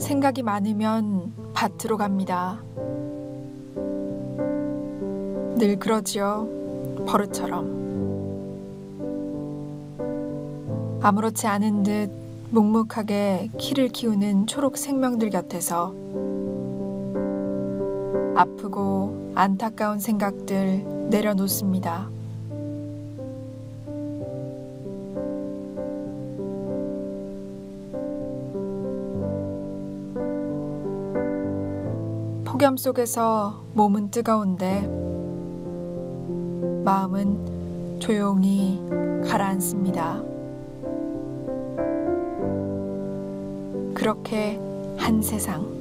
생각이 많으면 밭으로 갑니다. 늘 그러지요. 버릇처럼. 아무렇지 않은 듯 묵묵하게 키를 키우는 초록 생명들 곁에서 아프고 안타까운 생각들 내려놓습니다. 폭염 속에서 몸은 뜨거운데 마음은 조용히 가라앉습니다. 그렇게 한 세상.